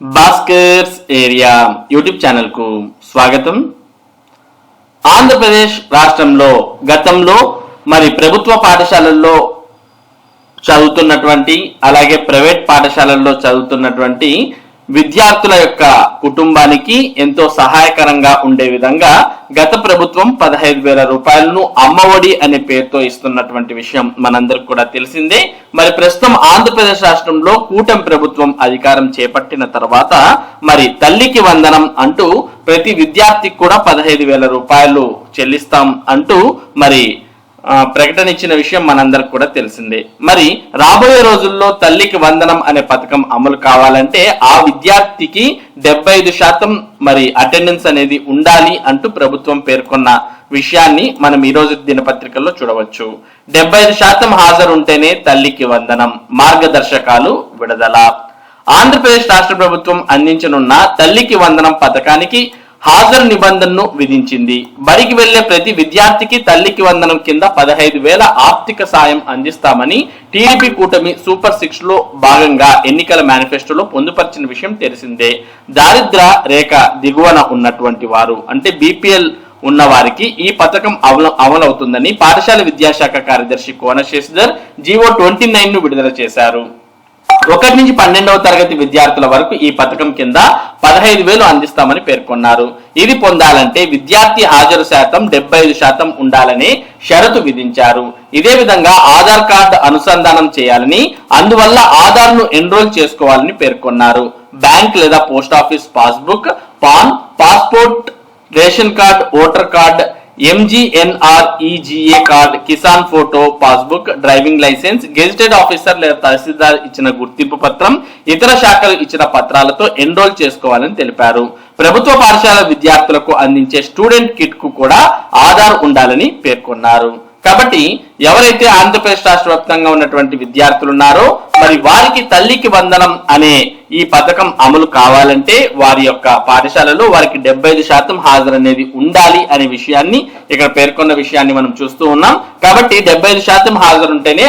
Bhaskar's area YouTube ఛానల్కు స్వాగతం. ఆంధ్రప్రదేశ్ రాష్ట్రంలో గతంలో మరి ప్రభుత్వ పాఠశాలల్లో చదువుతున్నటువంటి అలాగే ప్రైవేట్ పాఠశాలల్లో చదువుతున్నటువంటి విద్యార్థుల యొక్క కుటుంబానికి ఎంతో సహాయకరంగా ఉండే విధంగా గత ప్రభుత్వం పదహైదు వేల రూపాయలను అమ్మఒడి అనే పేరుతో ఇస్తున్నటువంటి విషయం మనందరికి కూడా తెలిసిందే. మరి ప్రస్తుతం ఆంధ్రప్రదేశ్ రాష్ట్రంలో కూటమి ప్రభుత్వం అధికారం చేపట్టిన తర్వాత మరి తల్లికి వందనం అంటూ ప్రతి విద్యార్థికి కూడా పదహైదు వేల రూపాయలు చెల్లిస్తాం అంటూ మరి ప్రకటన ఇచ్చిన విషయం మనందరికి కూడా తెలిసిందే. మరి రాబోయే రోజుల్లో తల్లికి వందనం అనే పథకం అమలు కావాలంటే ఆ విద్యార్థికి డెబ్బై ఐదు శాతం మరి అటెండెన్స్ అనేది ఉండాలి అంటూ ప్రభుత్వం పేర్కొన్న విషయాన్ని మనం ఈ రోజు దినపత్రికల్లో చూడవచ్చు. డెబ్బై ఐదు శాతం హాజరు ఉంటేనే తల్లికి వందనం. మార్గదర్శకాలు విడుదల. ఆంధ్రప్రదేశ్ రాష్ట్ర ప్రభుత్వం అందించనున్న తల్లికి వందనం పథకానికి హాజరు నిబంధనను విధించింది. బడికి వెళ్ళే ప్రతి విద్యార్థికి తల్లికి వందనం కింద పదహైదు వేల ఆర్థిక సాయం అందిస్తామని టీడీపీ కూటమి సూపర్ సిక్స్లో భాగంగా ఎన్నికల మేనిఫెస్టోలో పొందుపరిచిన విషయం తెలిసిందే. దారిద్ర రేఖ దిగువన ఉన్నటువంటి వారు అంటే బీపీఎల్ ఉన్న వారికి ఈ పథకం అమలు అమలవుతుందని పాఠశాల విద్యాశాఖ కార్యదర్శి కోన శశిధర్ జీవో ట్వంటీ నైన్ను విడుదల చేశారు. ఒకటి నుంచి పన్నెండవ తరగతి విద్యార్థుల వరకు ఈ పథకం కింద పదహైదు వేలు అందిస్తామని పేర్కొన్నారు. ఇది పొందాలంటే విద్యార్థి హాజరు శాతం డెబ్బై ఐదు శాతం ఉండాలని షరతు విధించారు. ఇదే విధంగా ఆధార్ కార్డు అనుసంధానం చేయాలని అందువల్ల ఆధార్ను ఎన్రోల్ చేసుకోవాలని పేర్కొన్నారు. బ్యాంక్ లేదా post office passbook PAN passport ration card voter card MGNREGA card Kisan photo passbook driving licence gazetted officer లేదా తహసీల్దార్ ఇచ్చిన గుర్తింపు పత్రం ఇతర శాఖలు ఇచ్చిన పత్రాలతో ఎన్రోల్ చేసుకోవాలని తెలిపారు. ప్రభుత్వ పాఠశాల విద్యార్థులకు అందించే స్టూడెంట్ కిట్కు కూడా ఆధార్ ఉండాలని పేర్కొన్నారు. కాబట్టి ఎవరైతే ఆంధ్రప్రదేశ్ రాష్ట్ర వ్యాప్తంగా ఉన్నటువంటి విద్యార్థులు ఉన్నారో మరి వారికి తల్లికి వందనం అనే ఈ పథకం అమలు కావాలంటే వారి యొక్క పాఠశాలలో వారికి డెబ్బై ఐదు శాతం హాజరు అనేది ఉండాలి అనే విషయాన్ని ఇక్కడ పేర్కొన్న విషయాన్ని మనం చూస్తూ ఉన్నాం. కాబట్టి డెబ్బై ఐదు శాతం హాజరు ఉంటేనే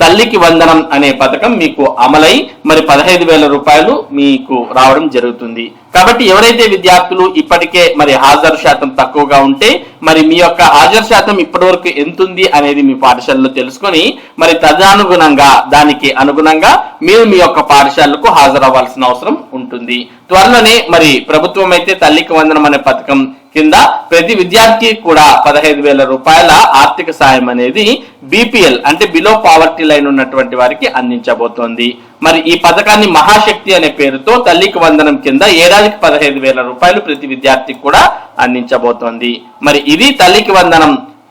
తల్లికి వందనం అనే పథకం మీకు అమలై మరి పదహైదు వేల రూపాయలు మీకు రావడం జరుగుతుంది. కాబట్టి ఎవరైతే విద్యార్థులు ఇప్పటికే మరి హాజరు శాతం తక్కువగా ఉంటే మరి మీ యొక్క హాజరు శాతం ఇప్పటి వరకు ఎంతుంది అనేది మీ పాఠశాలలో తెలుసుకొని మరి తదనుగుణంగా దానికి అనుగుణంగా మీరు మీ యొక్క పాఠశాలకు హాజరవ్వాల్సిన అవసరం ఉంటుంది. త్వరలోనే మరి ప్రభుత్వం అయితే తల్లికి వందనం అనే పథకం కింద ప్రతి విద్యార్థికి కూడా పదహైదు వేల రూపాయల ఆర్థిక సాయం అనేది బీపీఎల్ అంటే బిలో పావర్టీ లైన్ ఉన్నటువంటి వారికి అందించబోతోంది. మరి ఈ పథకాన్ని మహాశక్తి అనే పేరుతో తల్లికి వందనం కింద ఏడాదికి పదహైదు వేల రూపాయలు ప్రతి విద్యార్థికి కూడా అందించబోతోంది. మరి ఇది తల్లికి వందనం